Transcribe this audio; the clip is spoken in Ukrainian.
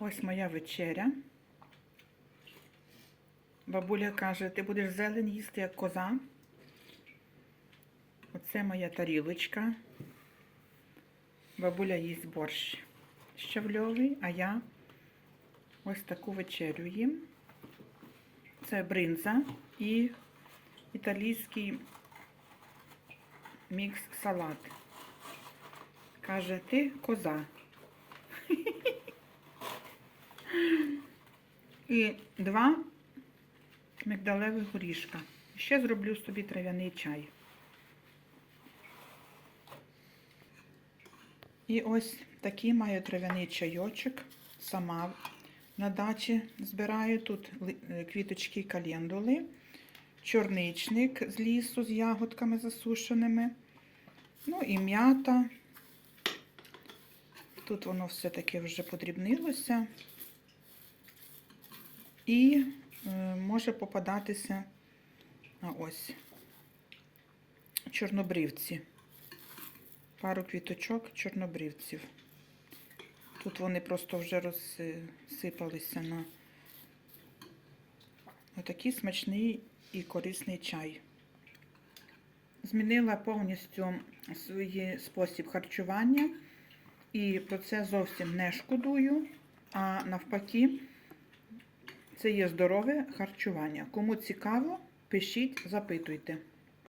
Ось моя вечеря. Бабуля каже, ти будеш зелень їсти як коза. Оце моя тарілочка. Бабуля їсть борщ щавльовий, а я ось таку вечерю їм. Це бринза і італійський мікс салат. Каже, ти коза. І два мигдалевих горішка. Ще зроблю собі трав'яний чай. І ось такий маю трав'яний чайочок. Сама на дачі збираю. Тут е, квіточки календули, чорничник з лісу з ягодками засушеними. Ну і м'ята. Тут воно все таки вже подрібнилося. І е, може попадатися а ось чорнобривці. Пару квіточок чорнобривців. Тут вони просто вже розсипалися на отакий смачний і корисний чай. Змінила повністю свій спосіб харчування і про це зовсім не шкодую, а навпаки, це є здорове харчування. Кому цікаво, пишіть, запитуйте.